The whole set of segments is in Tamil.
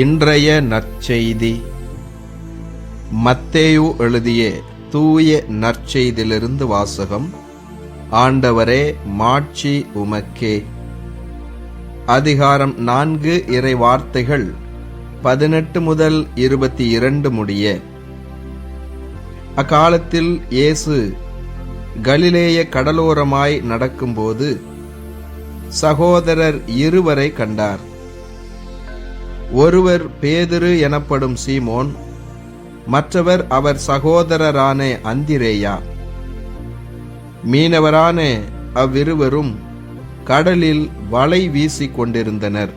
இன்றைய நற்செய்தி. மத்தேயு எழுதிய தூய நற்செய்தியிலிருந்து வாசகம் ஆண்டவரே மாட்சி உமக்கே. அதிகாரம் நான்கு இறை வார்த்தைகள் பதினெட்டு முதல் இருபத்தி இரண்டு முடிய. அக்காலத்தில் இயேசு கலிலேய கடலோரமாய் நடக்கும்போது சகோதரர் இருவரை கண்டார். ஒருவர் பேதுரு எனப்படும் சீமோன் மற்றவர் அவர் சகோதரரான அந்திரேயா. மீனவரான அவ்விருவரும் கடலில் வலை வீசிக் கொண்டிருந்தனர்.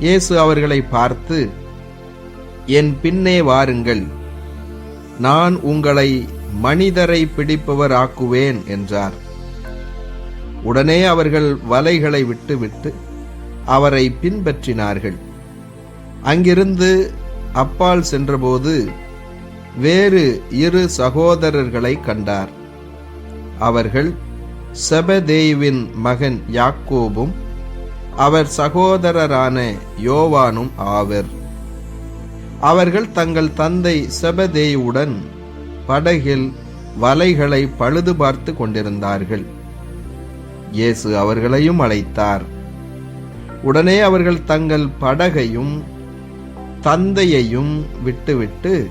இயேசு அவர்களை பார்த்து என் பின்னே வாருங்கள். நான் உங்களை மனிதரை பிடிப்பவர் ஆக்குவேன் என்றார். உடனே அவர்கள் வலைகளை விட்டுவிட்டு அவரை பின்பற்றினார்கள். அங்கிருந்து அப்பால் சென்றபோது வேறு இரு சகோதரர்களை கண்டார். அவர்கள் செபதேவின் மகன் யாக்கோபும் அவர் சகோதரரான யோவானும் ஆவர். அவர்கள் தங்கள் தந்தை செபதேயுடன் படகில் வலைகளை பழுது பார்த்து கொண்டிருந்தார்கள். இயேசு அவர்களையும் அழைத்தார். உடனே அவர்கள் தங்கள் படகையும் தந்தையையும் விட்டுவிட்டு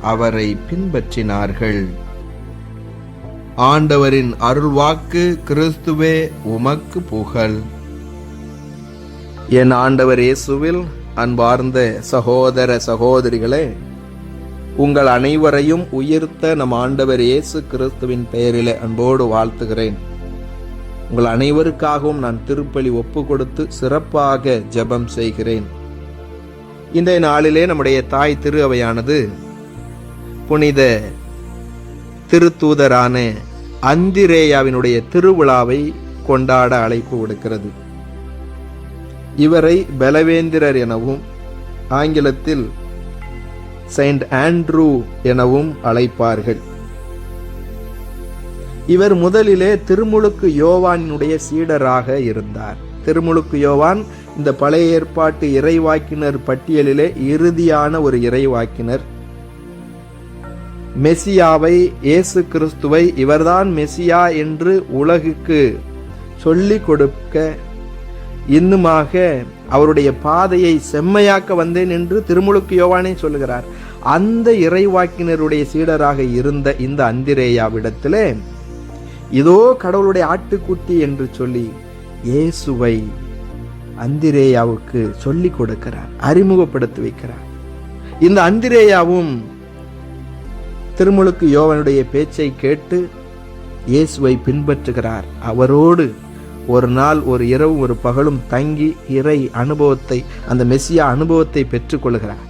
அவரை பின்பற்றினார்கள். ஆண்டவரின் அருள்வாக்கு கிறிஸ்துவே உமக்கு புகழ். என் ஆண்டவர் இயேசுவில் அன்பார்ந்த சகோதர சகோதரிகளே உங்கள் அனைவரையும் உயிர்த்த நம் ஆண்டவர் இயேசு கிறிஸ்துவின் பெயரிலே அன்போடு வாழ்த்துகிறேன். உங்கள் அனைவருக்காகவும் நான் திருப்பலி ஒப்பு கொடுத்து சிறப்பாக ஜெபம் செய்கிறேன். இந்த நாளிலே நம்முடைய தாய் திரு அவையானது புனித திருத்தூதரான அந்திரேயாவினுடைய திருவிழாவை கொண்டாட அழைப்பு விடுக்கிறது. இவரை பலவேந்திரர் எனவும் ஆங்கிலத்தில் செயின்ட் ஆண்ட்ரூ எனவும் அழைப்பார்கள். இவர் முதலிலே திருமுழுக்கு யோவானினுடைய சீடராக இருந்தார். திருமுழுக்கு யோவான் இந்த பழைய ஏற்பாட்டு இறைவாக்கினர் பட்டியலிலே இறுதியான ஒரு இறைவாக்கினர். மெசியாவை இயேசு கிறிஸ்துவை இவர்தான் மெசியா என்று உலகுக்கு சொல்லிக் கொடுக்க இன்னுமாக அவருடைய பாதையை செம்மையாக்க வந்தேன் என்று திருமுழுக்கு யோவானே சொல்லுகிறார். அந்த இறைவாக்கினருடைய சீடராக இருந்த இந்த அந்திரேயாவிடத்திலே இதோ கடவுளுடைய ஆட்டுக்குட்டி என்று சொல்லி இயேசுவை அந்திரேயாவுக்கு சொல்லிக் கொடுக்கிறார் அறிமுகப்படுத்தி வைக்கிறார். இந்த அந்திரேயாவும் திருமுழுக்கு யோவனுடைய பேச்சை கேட்டு இயேசுவை பின்பற்றுகிறார். அவரோடு ஒரு நாள் ஒரு இரவு ஒரு பகலும் தங்கி இறை அனுபவத்தை அந்த மெஸ்ஸியா அனுபவத்தை பெற்றுக்கொள்கிறார்.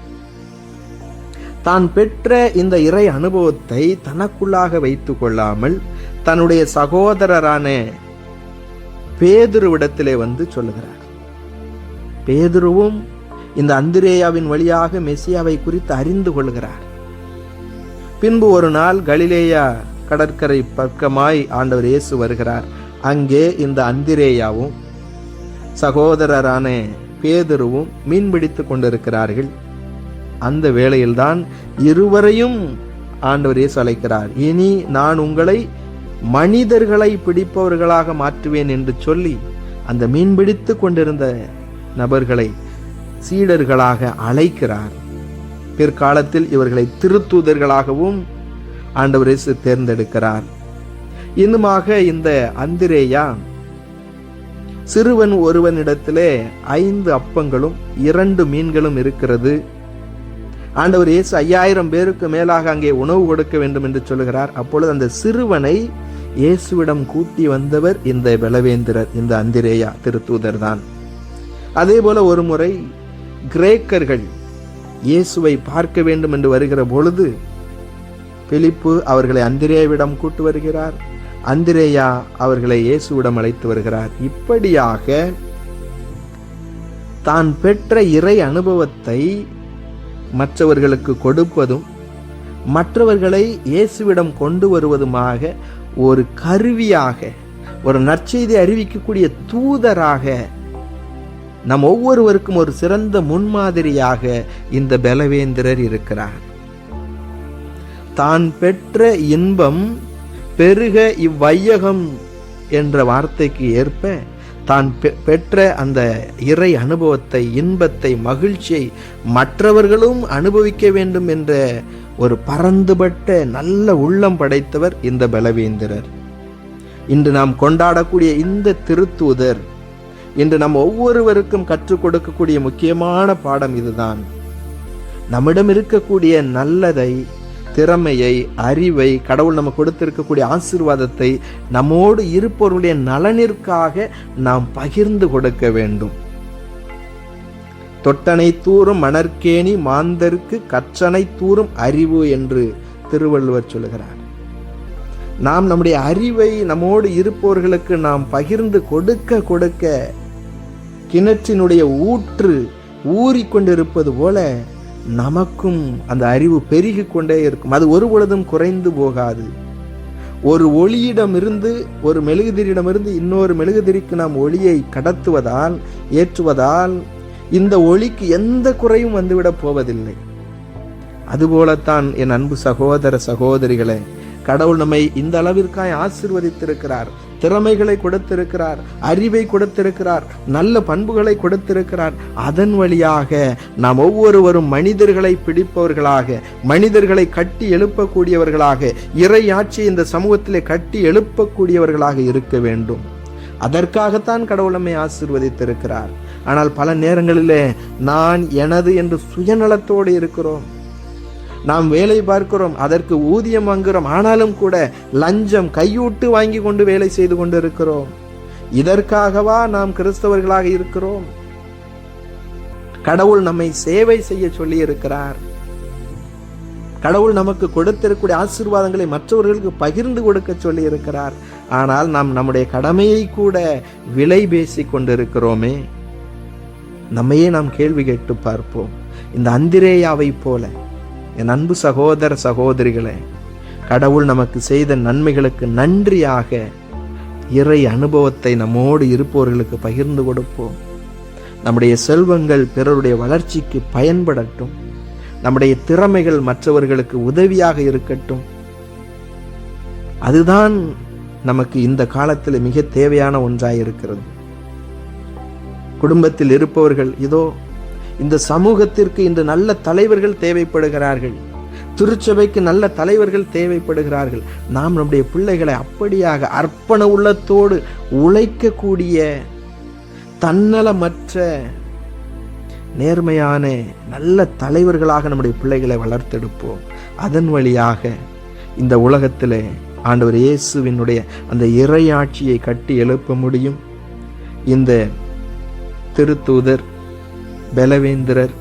தான் பெற்ற இந்த இறை அனுபவத்தை தனக்குள்ளாக வைத்துக் கொள்ளாமல் தன்னுடைய சகோதரரான பேதுருவிடத்திலே வந்து சொல்லுகிறார். பேதுருவும் இந்த அந்திரேயாவின் வழியாக மெஸ்ஸியாவை குறித்து அறிந்து கொள்கிறார். பின்பு ஒரு நாள் கலிலேயா கடற்கரை பக்கமாய் ஆண்டவர் இயேசு வருகிறார். அங்கே இந்த அந்திரேயாவும் சகோதரரான பேதுருவும் மீன்பிடித்து கொண்டிருக்கிறார்கள். அந்த வேளையில்தான் இருவரையும் ஆண்டவர் இயேசு அழைக்கிறார். இனி நான் உங்களை மனிதர்களை பிடிப்பவர்களாக மாற்றுவேன் என்று சொல்லி அந்த மீன் பிடித்து கொண்டிருந்த நபர்களை சீடர்களாக அழைக்கிறார். பிற்காலத்தில் இவர்களை திருத்தூதர்களாகவும் ஆண்டவர் இயேசு தேர்ந்தெடுக்கிறார். இன்னுமாக இந்த அந்திரேயா சிறுவன் ஒருவனிடத்திலே ஐந்து அப்பங்களும் இரண்டு மீன்களும் இருக்கிறது. ஆண்டவர் இயேசு ஐயாயிரம் பேருக்கு மேலாக அங்கே உணவு கொடுக்க வேண்டும் என்று சொல்லுகிறார். அப்பொழுது அந்த சிறுவனை இயேசுவிடம் கூட்டி வந்தவர் இந்த பலவேந்திரர் இந்த அந்திரேயா திருத்தூதர் தான் அதே போல ஒரு முறை கிரேக்கர்கள் இயேசுவை பார்க்க வேண்டும் என்று வருகிற பொழுது பிலிப்பு அவர்களை அந்திரேயாவிடம் கூட்டு வருகிறார். அந்திரேயா அவர்களை இயேசுவிடம் அழைத்து வருகிறார். இப்படியாக தான் பெற்ற இறை அனுபவத்தை மற்றவர்களுக்கு கொடுப்பதும் மற்றவர்களை இயேசுவிடம் கொண்டு வருவதுமாக ஒரு கருவியாக ஒரு நற்செய்தி அறிவிக்கக்கூடிய தூதராக நம் ஒவ்வொருவருக்கும் ஒரு சிறந்த முன்மாதிரியாக இந்த பலவேந்திரர் இருக்கிறார். தான் பெற்ற இன்பம் பெருக இவ்வையகம் என்ற வார்த்தைக்கு ஏற்ப தான் பெற்ற அந்த இறை அனுபவத்தை இன்பத்தை மகிழ்ச்சியை மற்றவர்களும் அனுபவிக்க வேண்டும் என்ற ஒரு பரந்துபட்ட நல்ல உள்ளம் படைத்தவர் இந்த பலவேந்திரர். இன்று நாம் கொண்டாடக்கூடிய இந்த திருத்தூதர் இன்று நம் ஒவ்வொருவருக்கும் கற்றுக் கொடுக்கக்கூடிய முக்கியமான பாடம் இதுதான். நம்மிடம் இருக்கக்கூடிய நல்லதை திறமையை அறிவை கடவுள் நம்ம கொடுத்திருக்கக்கூடிய ஆசீர்வாதத்தை நம்மோடு இருப்பவர்களுடைய நலனிற்காக நாம் பகிர்ந்து கொடுக்க வேண்டும். தொட்டனை தூறும் மணற்கேணி மாந்தருக்கு கற்றனை தூறும் அறிவு என்று திருவள்ளுவர் சொல்கிறார் நாம் நம்முடைய அறிவை நம்மோடு இருப்பவர்களுக்கு நாம் பகிர்ந்து கொடுக்க கொடுக்க கிணற்றினுடைய ஊற்று ஊறிக்கொண்டிருப்பது போல நமக்கும் அந்த அறிவு பெருகி கொண்டே இருக்கும். அது ஒரு பொழுதும் குறைந்து போகாது. ஒரு ஒளியிடமிருந்து ஒரு மெழுகுதிரியிடமிருந்து இன்னொரு மெழுகுதிரிக்கு நாம் ஒளியை கடத்துவதால் ஏற்றுவதால் இந்த ஒளிக்கு எந்த குறையும் வந்துவிடப் போவதில்லை. அதுபோலத்தான் என் அன்பு சகோதர சகோதரிகளே கடவுள் நம்மை இந்த அளவிற்காய் ஆசிர்வதித்திருக்கிறார் திறமைகளை கொடுத்திருக்கிறார் அறிவை கொடுத்திருக்கிறார் நல்ல பண்புகளை கொடுத்திருக்கிறார். அதன் வழியாக நாம் ஒவ்வொருவரும் மனிதர்களை பிடிப்பவர்களாக மனிதர்களை கட்டி எழுப்பக்கூடியவர்களாக இறையாட்சி இந்த சமூகத்திலே கட்டி எழுப்பக்கூடியவர்களாக இருக்க வேண்டும். அதற்காகத்தான் கடவுள் நம்மை ஆசிர்வதித்திருக்கிறார். ஆனால் பல நேரங்களிலே நான் எனது என்று சுயநலத்தோடு இருக்கிறோம். நாம் வேலை பார்க்கிறோம் அதற்கு ஊதியம் வாங்குகிறோம் ஆனாலும் கூட லஞ்சம் கையூட்டு வாங்கி கொண்டு வேலை செய்து கொண்டு இருக்கிறோம் இதற்காகவா நாம் கிறிஸ்தவர்களாக இருக்கிறோம்? கடவுள் நம்மை சேவை செய்ய சொல்லி இருக்கிறார் கடவுள் நமக்கு கொடுத்திருக்கூடிய ஆசீர்வாதங்களை மற்றவர்களுக்கு பகிர்ந்து கொடுக்க சொல்லி இருக்கிறார் ஆனால் நாம் நம்முடைய கடமையை கூட விலை பேசி கொண்டிருக்கிறோமே. நம்மையே நாம் கேள்வி கேட்டு பார்ப்போம். இந்த அந்திரேயாவை போல என் அன்பு சகோதர சகோதரிகளே கடவுள் நமக்கு செய்த நன்மைகளுக்கு நன்றியாக இறை அனுபவத்தை நம்மோடு இருப்பவர்களுக்கு பகிர்ந்து கொடுப்போம். நம்முடைய செல்வங்கள் பிறருடைய வளர்ச்சிக்கு பயன்படட்டும். நம்முடைய திறமைகள் மற்றவர்களுக்கு உதவியாக இருக்கட்டும். அதுதான் நமக்கு இந்த காலத்தில் மிக தேவையான ஒன்றாக இருக்கிறது குடும்பத்தில் இருப்பவர்கள் இதோ இந்த சமூகத்திற்கு இன்று நல்ல தலைவர்கள் தேவைப்படுகிறார்கள். திருச்சபைக்கு நல்ல தலைவர்கள் தேவைப்படுகிறார்கள். நாம் நம்முடைய பிள்ளைகளை அப்படியாக அர்ப்பண உள்ளத்தோடு உழைக்கக்கூடிய தன்னலமற்ற நேர்மையான நல்ல தலைவர்களாக நம்முடைய பிள்ளைகளை வளர்த்தெடுப்போம். அதன் வழியாக இந்த உலகத்தில் ஆண்டவர் இயேசுவினுடைய அந்த இறையாட்சியை கட்டி எழுப்ப முடியும். இந்த திருத்தூதர் பலவேந்திரர்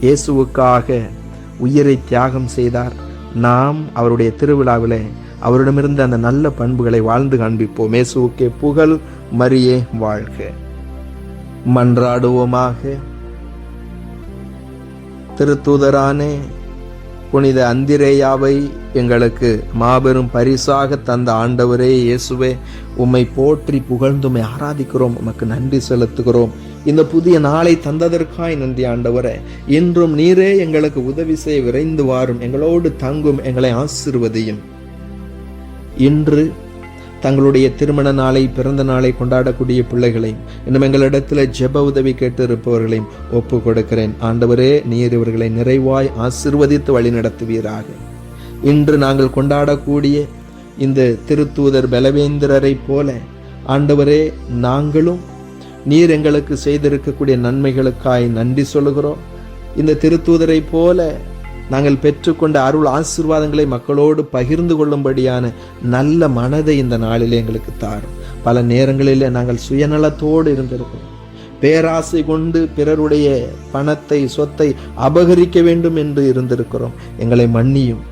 இயேசுவுக்காக உயிரை தியாகம் செய்தார். நாம் அவருடைய திருவிழாவில் அவரிடமிருந்து அந்த நல்ல பண்புகளை வாழ்ந்து காண்பிப்போம். இயேசுவுக்கே புகழ் மரியே வாழ்க. மன்றாடுவோமாக. திருத்தூதரானே புனித அந்திரேயாவை எங்களுக்கு மாபெரும் பரிசாக தந்த ஆண்டவரே இயேசுவே உம்மை போற்றி புகழ்ந்துமை ஆராதிக்கிறோம். உமக்கு நன்றி செலுத்துகிறோம். இந்த புதிய நாளை தந்ததற்காய் நன்றி ஆண்டவரே. இன்றும் நீரே எங்களுக்கு உதவி செய்ய விரைந்து வாரும். எங்களோடு தங்கும் எங்களை ஆசிர்வதியும். இன்று தங்களுடைய திருமண நாளை பிறந்த நாளை கொண்டாடக்கூடிய பிள்ளைகளையும் இன்னும் எங்களிடத்தில் ஜெப உதவி கேட்டு இருப்பவர்களையும் ஒப்பு கொடுக்கிறேன். ஆண்டவரே நீர் இவர்களை நிறைவாய் ஆசிர்வதித்து வழி நடத்துவீராக இன்று நாங்கள் கொண்டாடக்கூடிய இந்த திருத்தூதர் பலவேந்திரரை போல ஆண்டவரே நாங்களும் நீர் எங்களுக்கு செய்திருக்கக்கூடிய நன்மைகளுக்காய் நன்றி சொல்லுகிறோம். இந்த திருத்தூதரை போல நாங்கள் பெற்றுக்கொண்ட அருள் ஆசிர்வாதங்களை மக்களோடு பகிர்ந்து கொள்ளும்படியான நல்ல மனதை இந்த நாளில் எங்களுக்கு தாரும். பல நேரங்களில் நாங்கள் சுயநலத்தோடு இருந்திருக்கோம் பேராசை கொண்டு பிறருடைய பணத்தை சொத்தை அபகரிக்க வேண்டும் என்று இருந்திருக்கிறோம். எங்களை மன்னியும்.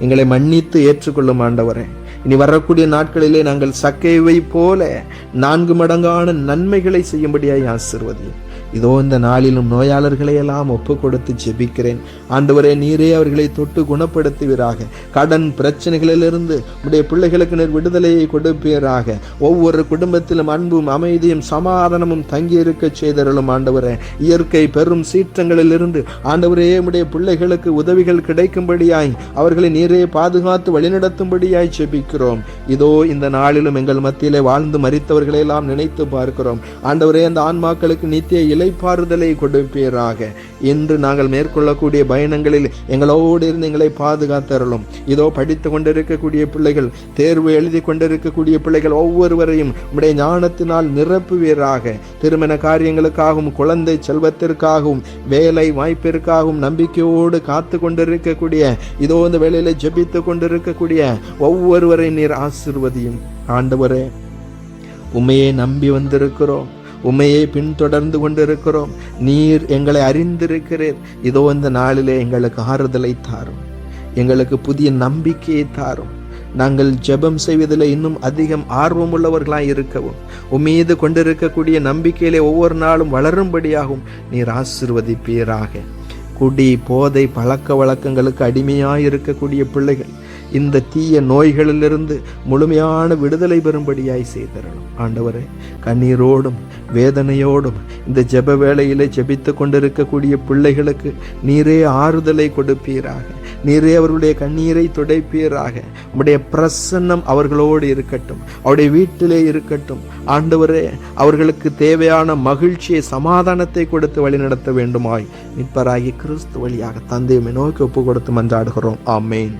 எங்களை மன்னித்து ஏற்றுக்கொள்ளும் ஆண்டவரே. இனி வரக்கூடிய நாட்களிலே நாங்கள் சக்கைவை போல நான்கு மடங்கான நன்மைகளை செய்யும்படியாய் ஆசிர்வதியும். இதோ இந்த நாளிலும் நோயாளர்களை எல்லாம் ஒப்பு கொடுத்து ஜெபிக்கிறேன். ஆண்டவரே நீரே அவர்களை தொட்டு குணப்படுத்துவீராக. கடன் பிரச்சனைகளிலிருந்து உடைய பிள்ளைகளுக்கு நேர் விடுதலையை கொடுப்பீராக. ஒவ்வொரு குடும்பத்திலும் அன்பும் அமைதியும் சமாதானமும் தங்கி இருக்க செய்தருளும் ஆண்டவரே. இயற்கை பெரும் சீற்றங்களிலிருந்து ஆண்டவரே உடைய பிள்ளைகளுக்கு உதவிகள் கிடைக்கும்படியாய் அவர்களை நீரே பாதுகாத்து வழிநடத்தும்படியாய் ஜெபிக்கிறோம். இதோ இந்த நாளிலும் எங்கள் மத்தியிலே வாழ்ந்து மறித்தவர்களையெல்லாம் நினைத்து பார்க்கிறோம். ஆண்டவரே அந்த ஆன்மாக்களுக்கு நித்திய இலைப்பாறுதலை கொடுப்பீராக. இன்று நாங்கள் மேற்கொள்ளக்கூடிய பயணங்களில் எங்களோடு இருந்து எங்களை பாதுகாத்தரலும் இதோ படித்து கொண்டிருக்கக்கூடிய பிள்ளைகள் தேர்வு எழுதி கொண்டிருக்கக்கூடிய பிள்ளைகள் ஒவ்வொருவரையும் உடைய ஞானத்தினால் நிரப்புவீராக. திருமண காரியங்களுக்காகவும் குழந்தை செல்வத்திற்காகவும் வேலை வாய்ப்பிற்காகவும் நம்பிக்கையோடு காத்து கொண்டிருக்கக்கூடிய இதோ இந்த வேலையில ஜபித்து கொண்டிருக்கக்கூடிய ஒவ்வொருவரை நீர் ஆசிர்வதியும். ஆண்டவரே உண்மையை நம்பி வந்திருக்கிறோம். உண்மையை பின்தொடர்ந்து கொண்டிருக்கிறோம். நீர் எங்களை அறிந்திருக்கிறீர். இதோ இந்த நாளிலே எங்களுக்கு ஆறுதலை தாரும். எங்களுக்கு புதிய நம்பிக்கையை தாரும். நாங்கள் ஜெபம் செய்வதில் இன்னும் அதிகம் ஆர்வமுள்ளவர்களாய் இருக்கவும். உம்மீது கொண்டிருக்கக்கூடிய நம்பிக்கையிலே ஒவ்வொரு நாளும் வளரும்படியாகவும் நீர் ஆசிர்வதிப்பீராக. குடி போதை பழக்க வழக்கங்களுக்கு அடிமையாக இருக்கக்கூடிய பிள்ளைகள் இந்த தீய நோய்களிலிருந்து முழுமையான விடுதலை பெறும்படியாய் செய்தரணும் ஆண்டவரே கண்ணீரோடும் வேதனையோடும் இந்த ஜெப வேளையிலே ஜெபித்து கொண்டிருக்கக்கூடிய பிள்ளைகளுக்கு நீரே ஆறுதலை கொடுப்பீராக. நீரே அவர்களுடைய கண்ணீரை துடைப்பீராக. உம்முடைய பிரசன்னம் அவர்களோடு இருக்கட்டும். அவருடைய வீட்டிலே இருக்கட்டும். ஆண்டவரே அவர்களுக்கு தேவையான மகிழ்ச்சியை சமாதானத்தை கொடுத்து வழிநடத்த வேண்டுமாய் நிற்பராகி கிறிஸ்து வழியாக தந்தையுமே நோக்கி ஒப்பு கொடுத்து மன்றாடுகிறோம். ஆமேன்.